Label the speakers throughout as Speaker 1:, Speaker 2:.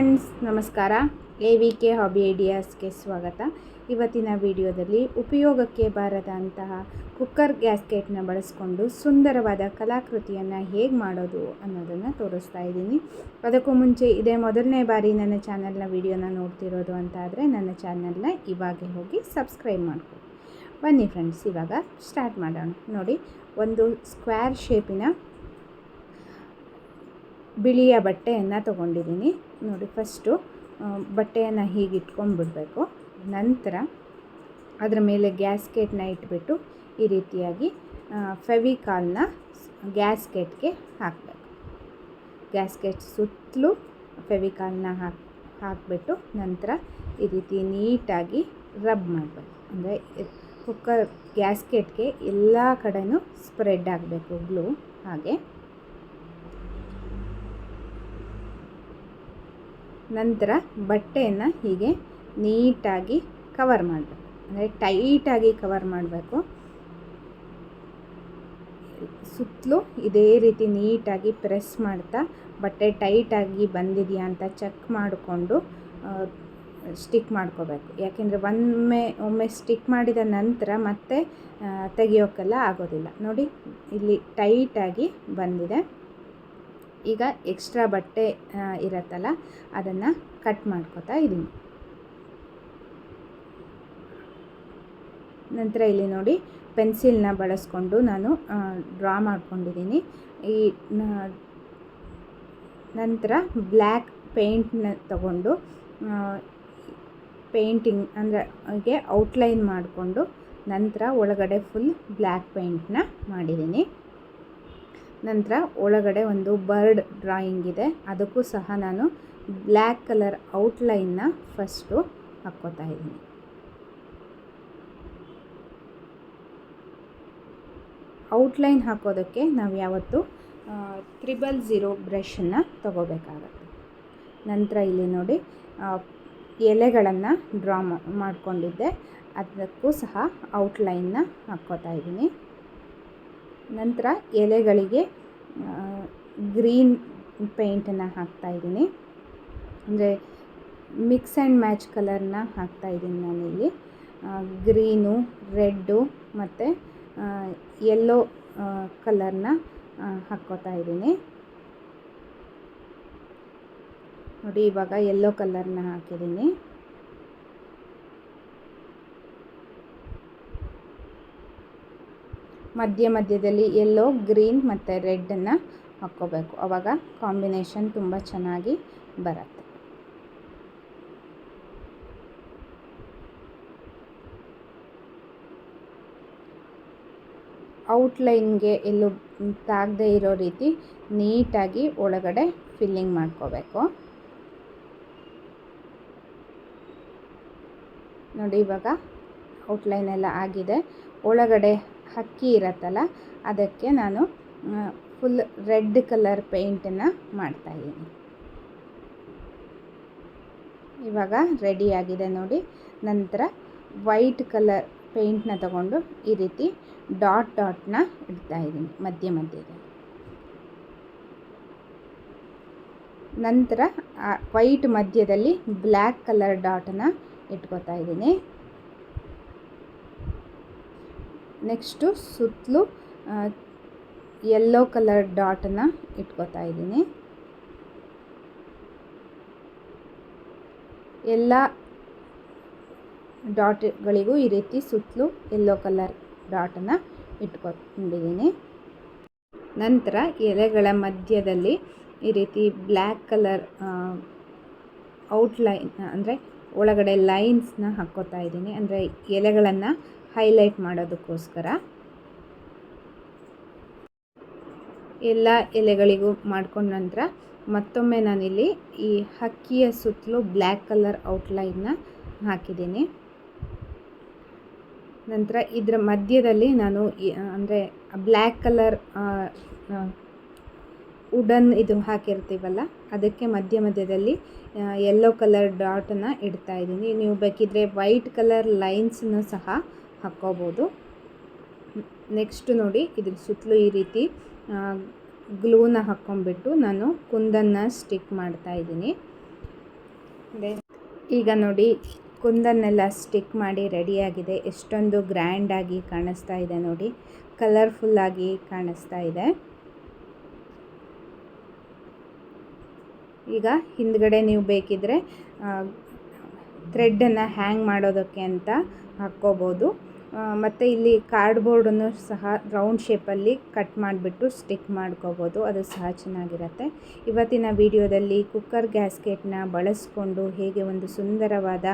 Speaker 1: Friends, ನಮಸ್ಕಾರ. A V K hobby ಐಡಿಯಾಸ್ಗೆ ಸ್ವಾಗತ. ಇವತ್ತಿನ ವಿಡಿಯೋದಲ್ಲಿ ಉಪಯೋಗಕ್ಕೆ ಬಾರದಂತಹ ಕುಕ್ಕರ್ ಗ್ಯಾಸ್ಕೆಟ್ನ ಬಳಸ್ಕೊಂಡು ಸುಂದರವಾದ ಕಲಾಕೃತಿಯನ್ನು ಹೇಗೆ ಮಾಡೋದು ಅನ್ನೋದನ್ನು ತೋರಿಸ್ತಾ ಇದ್ದೀನಿ. ಅದಕ್ಕೂ ಮುಂಚೆ ಇದೇ ಮೊದಲನೇ ಬಾರಿ ನನ್ನ ಚಾನಲ್ನ ವಿಡಿಯೋನ ನೋಡ್ತಿರೋದು ಅಂತ ಆದರೆ ನನ್ನ ಚಾನಲ್ನ ಇವಾಗೆ ಹೋಗಿ ಸಬ್ಸ್ಕ್ರೈಬ್ ಮಾಡ್ಕೊಳ್ಳಿ ಬನ್ನಿ ಫ್ರೆಂಡ್ಸ್, ಇವಾಗ ಸ್ಟಾರ್ಟ್ ಮಾಡೋಣ. ನೋಡಿ, ಒಂದು ಸ್ಕ್ವೇರ್ ಶೇಪಿನ ಬಿಳಿಯ ಬಟ್ಟೆಯನ್ನು ತೊಗೊಂಡಿದ್ದೀನಿ. ನೋಡಿ ಫಸ್ಟು ಬಟ್ಟೆಯನ್ನು ಹೀಗೆ ಇಟ್ಕೊಂಡ್ಬಿಡ್ಬೇಕು. ನಂತರ ಅದರ ಮೇಲೆ ಗ್ಯಾಸ್ಕೆಟ್ನ ಇಟ್ಬಿಟ್ಟು ಈ ರೀತಿಯಾಗಿ ಫೆವಿಕಾಲ್ನ ಗ್ಯಾಸ್ಕೆಟ್ಗೆ ಹಾಕಬೇಕು. ಗ್ಯಾಸ್ಕೆಟ್ ಸುತ್ತಲೂ ಫೆವಿಕಾಲ್ನ ಹಾಕಿ, ಹಾಕಿಬಿಟ್ಟು ನಂತರ ಈ ರೀತಿ ನೀಟಾಗಿ ರಬ್ ಮಾಡಬೇಕು. ಅಂದರೆ ಕುಕ್ಕರ್, ಗ್ಯಾಸ್ಕೆಟ್ಗೆ ಎಲ್ಲ ಕಡೆಯೂ ಸ್ಪ್ರೆಡ್ ಆಗಬೇಕು ಗ್ಲೂ ಹಾಗೆ. ನಂತರ ಬಟ್ಟೆಯನ್ನು ಹೀಗೆ ನೀಟಾಗಿ ಕವರ್ ಮಾಡಬೇಕು. ಅಂದರೆ ಟೈಟಾಗಿ ಕವರ್ ಮಾಡಬೇಕು. ಸುತ್ತಲೂ ಇದೇ ರೀತಿ ನೀಟಾಗಿ ಪ್ರೆಸ್ ಮಾಡ್ತಾ ಬಟ್ಟೆ ಟೈಟಾಗಿ ಬಂದಿದೆಯಾ ಅಂತ ಚೆಕ್ ಮಾಡಿಕೊಂಡು ಸ್ಟಿಕ್ ಮಾಡ್ಕೋಬೇಕು. ಯಾಕೆಂದರೆ ಒಮ್ಮೆ ಒಮ್ಮೆ ಸ್ಟಿಕ್ ಮಾಡಿದ ನಂತರ ಮತ್ತೆ ತೆಗಿಯೋಕ್ಕೆಲ್ಲ ಆಗೋದಿಲ್ಲ. ನೋಡಿ, ಇಲ್ಲಿ ಟೈಟಾಗಿ ಬಂದಿದೆ. ಈಗ ಎಕ್ಸ್ಟ್ರಾ ಬಟ್ಟೆ ಇರತ್ತಲ್ಲ, ಅದನ್ನು ಕಟ್ ಮಾಡ್ಕೋತಾ ಇದ್ದೀನಿ ನಂತರ ಇಲ್ಲಿ ನೋಡಿ ಪೆನ್ಸಿಲ್ನ ಬಳಸ್ಕೊಂಡು ನಾನು ಡ್ರಾ ಮಾಡ್ಕೊಂಡಿದ್ದೀನಿ ಈ ನಂತರ ಬ್ಲ್ಯಾಕ್ ಪೇಂಟ್ನ ತಗೊಂಡು ಪೇಂಟಿಂಗ್ ಅಂದರೆ ಔಟ್ಲೈನ್ ಮಾಡಿಕೊಂಡು ನಂತರ ಒಳಗಡೆ ಫುಲ್ ಬ್ಲ್ಯಾಕ್ ಪೇಂಟ್ನ ಮಾಡಿದ್ದೀನಿ ನಂತರ ಒಳಗಡೆ ಒಂದು ಬರ್ಡ್ ಡ್ರಾಯಿಂಗ್ ಇದೆ. ಅದಕ್ಕೂ ಸಹ ನಾನು ಬ್ಲ್ಯಾಕ್ ಕಲರ್ ಔಟ್ಲೈನ್ನ ಫಸ್ಟು ಹಾಕ್ಕೋತಾ ಇದ್ದೀನಿ. ಔಟ್ಲೈನ್ ಹಾಕೋದಕ್ಕೆ ನಾವು ಯಾವತ್ತು ತ್ರಿಬಲ್ ಝೀರೋ ಬ್ರಷನ್ನು ತಗೋಬೇಕಾಗತ್ತೆ. ನಂತರ ಇಲ್ಲಿ ನೋಡಿ ಎಲೆಗಳನ್ನು ಡ್ರಾ ಮಾಡ್ಕೊಂಡಿದ್ದೆ. ಅದಕ್ಕೂ ಸಹ ಔಟ್ಲೈನ್ನ ಹಾಕ್ಕೋತಾ ಇದ್ದೀನಿ. ನಂತರ ಎಲೆಗಳಿಗೆ ಗ್ರೀನ್ ಪೇಂಟನ್ನು ಹಾಕ್ತಾಯಿದ್ದೀನಿ ಅಂದರೆ ಮಿಕ್ಸ್ ಆ್ಯಂಡ್ ಮ್ಯಾಚ್ ಕಲರ್ನ ಹಾಕ್ತಾಯಿದ್ದೀನಿ ನಾನಿಲ್ಲಿ. ಗ್ರೀನು, ರೆಡ್ಡು ಮತ್ತು ಯೆಲ್ಲೋ ಕಲರ್ನ ಹಾಕ್ಕೋತಾ ಇದ್ದೀನಿ. ನೋಡಿ, ಇವಾಗ ಯೆಲ್ಲೋ ಕಲರ್ನ ಹಾಕಿದ್ದೀನಿ. ಮಧ್ಯ ಮಧ್ಯದಲ್ಲಿ ಎಲ್ಲೋ ಗ್ರೀನ್ ಮತ್ತು ರೆಡ್ಡನ್ನು ಹಾಕ್ಕೋಬೇಕು. ಆವಾಗ ಕಾಂಬಿನೇಷನ್ ತುಂಬ ಚೆನ್ನಾಗಿ ಬರುತ್ತೆ. ಔಟ್ಲೈನ್ಗೆ ಎಲ್ಲೂ ತಾಗದೇ ಇರೋ ರೀತಿ ನೀಟಾಗಿ ಒಳಗಡೆ ಫಿಲ್ಲಿಂಗ್ ಮಾಡ್ಕೋಬೇಕು. ನೋಡಿ ಇವಾಗ ಔಟ್ಲೈನ್ ಎಲ್ಲ ಆಗಿದೆ. ಒಳಗಡೆ ಹಕ್ಕಿ ಇರತ್ತಲ್ಲ, ಅದಕ್ಕೆ ನಾನು ಫುಲ್ ರೆಡ್ ಕಲರ್ ಪೇಂಟನ್ನು ಮಾಡ್ತಾಯಿದ್ದೀನಿ ಇವಾಗ ರೆಡಿಯಾಗಿದೆ ನೋಡಿ. ನಂತರ ವೈಟ್ ಕಲರ್ ಪೇಂಟನ್ನ ತಗೊಂಡು ಈ ರೀತಿ ಡಾಟ್ ಡಾಟ್ನ ಇಡ್ತಾಯಿದ್ದೀನಿ ಮಧ್ಯ ಮಧ್ಯದಲ್ಲಿ ನಂತರ ವೈಟ್ ಮಧ್ಯದಲ್ಲಿ ಬ್ಲ್ಯಾಕ್ ಕಲರ್ ಡಾಟನ್ನು ಇಟ್ಕೋತಾ ಇದ್ದೀನಿ. ನೆಕ್ಸ್ಟು ಸುತ್ತಲೂ ಯೆಲ್ಲೋ ಕಲರ್ ಡಾಟನ್ನು ಇಟ್ಕೋತಾ ಇದ್ದೀನಿ. ಎಲ್ಲ ಡಾಟ್ಗಳಿಗೂ ಈ ರೀತಿ ಸುತ್ತಲೂ ಯೆಲ್ಲೋ ಕಲರ್ ಡಾಟನ್ನು ಇಟ್ಕೊಂಡಿದ್ದೀನಿ. ನಂತರ ಎಲೆಗಳ ಮಧ್ಯದಲ್ಲಿ ಈ ರೀತಿ ಬ್ಲ್ಯಾಕ್ ಕಲರ್ ಔಟ್ಲೈನ್ ಅಂದರೆ ಒಳಗಡೆ ಲೈನ್ಸ್ನ ಹಾಕ್ಕೋತಾ ಇದ್ದೀನಿ. ಅಂದರೆ ಎಲೆಗಳನ್ನು ಹೈಲೈಟ್ ಮಾಡೋದಕ್ಕೋಸ್ಕರ ಎಲ್ಲ ಎಲೆಗಳಿಗೂ ಮಾಡ್ಕೊಂಡ ನಂತರ ಮತ್ತೊಮ್ಮೆ ನಾನಿಲ್ಲಿ ಈ ಹಕ್ಕಿಯ ಸುತ್ತಲೂ ಬ್ಲ್ಯಾಕ್ ಕಲರ್ ಔಟ್ಲೈನ್ನ ಹಾಕಿದ್ದೀನಿ. ನಂತರ ಇದರ ಮಧ್ಯದಲ್ಲಿ ನಾನು ಅಂದರೆ ಬ್ಲ್ಯಾಕ್ ಕಲರ್ ವುಡನ್ ಇದು ಹಾಕಿರ್ತೀವಲ್ಲ, ಅದಕ್ಕೆ ಮಧ್ಯ ಮಧ್ಯದಲ್ಲಿ ಯೆಲ್ಲೋ ಕಲರ್ ಡಾಟನ್ನು ಇಡ್ತಾ ಇದ್ದೀನಿ. ನೀವು ಬೇಕಿದ್ರೆ ವೈಟ್ ಕಲರ್ ಲೈನ್ಸನ್ನು ಸಹ ಹಾಕ್ಕೋಬೋದು ನೆಕ್ಸ್ಟ್ ನೋಡಿ, ಇದ್ರ ಸುತ್ತಲೂ ಈ ರೀತಿ ಗ್ಲೂನ ಹಾಕ್ಕೊಂಬಿಟ್ಟು ನಾನು ಕುಂದನ್ನು ಸ್ಟಿಕ್ ಮಾಡ್ತಾ ಇದ್ದೀನಿ. ಈಗ ನೋಡಿ, ಕುಂದನ್ನೆಲ್ಲ ಸ್ಟಿಕ್ ಮಾಡಿ ರೆಡಿಯಾಗಿದೆ ಎಷ್ಟೊಂದು ಗ್ರ್ಯಾಂಡಾಗಿ ಕಾಣಿಸ್ತಾ ಇದೆ ನೋಡಿ. ಕಲರ್ಫುಲ್ಲಾಗಿ ಕಾಣಿಸ್ತಾ ಇದೆ. ಈಗ ಹಿಂದ್ಗಡೆ ನೀವು ಬೇಕಿದ್ರೆ ಥ್ರೆಡ್ಡನ್ನು ಹ್ಯಾಂಗ್ ಮಾಡೋದಕ್ಕೆ ಅಂತ ಹಾಕ್ಕೋಬೋದು ಮತ್ತು ಇಲ್ಲಿ ಕಾರ್ಡ್ಬೋರ್ಡನ್ನು ಸಹ ರೌಂಡ್ ಶೇಪಲ್ಲಿ ಕಟ್ ಮಾಡಿಬಿಟ್ಟು ಸ್ಟಿಕ್ ಮಾಡ್ಕೋಬೋದು. ಅದು ಸಹ ಚೆನ್ನಾಗಿರುತ್ತೆ. ಇವತ್ತಿನ ವಿಡಿಯೋದಲ್ಲಿ ಕುಕ್ಕರ್ ಗ್ಯಾಸ್ಕೆಟ್ನ ಬಳಸ್ಕೊಂಡು ಹೇಗೆ ಒಂದು ಸುಂದರವಾದ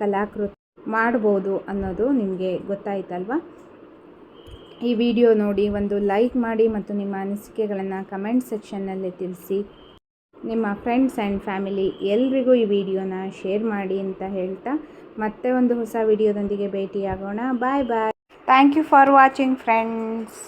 Speaker 1: ಕಲಾಕೃತಿ ಮಾಡ್ಬೋದು ಅನ್ನೋದು ನಿಮಗೆ ಗೊತ್ತಾಯ್ತಲ್ವ? ಈ ವಿಡಿಯೋ ನೋಡಿ ಒಂದು ಲೈಕ್ ಮಾಡಿ ಮತ್ತು ನಿಮ್ಮ ಅನಿಸಿಕೆಗಳನ್ನು ಕಮೆಂಟ್ ಸೆಕ್ಷನ್ನಲ್ಲಿ ತಿಳಿಸಿ. ನಿಮ್ಮ ಫ್ರೆಂಡ್ಸ್ ಆ್ಯಂಡ್ ಫ್ಯಾಮಿಲಿ ಎಲ್ರಿಗೂ ಈ ವಿಡಿಯೋನ ಶೇರ್ ಮಾಡಿ ಅಂತ ಹೇಳ್ತಾ ಮತ್ತೆ ಒಂದು ಹೊಸ ವಿಡಿಯೋದೊಂದಿಗೆ ಭೇಟಿಯಾಗೋಣ. Bye bye thank you for watching friends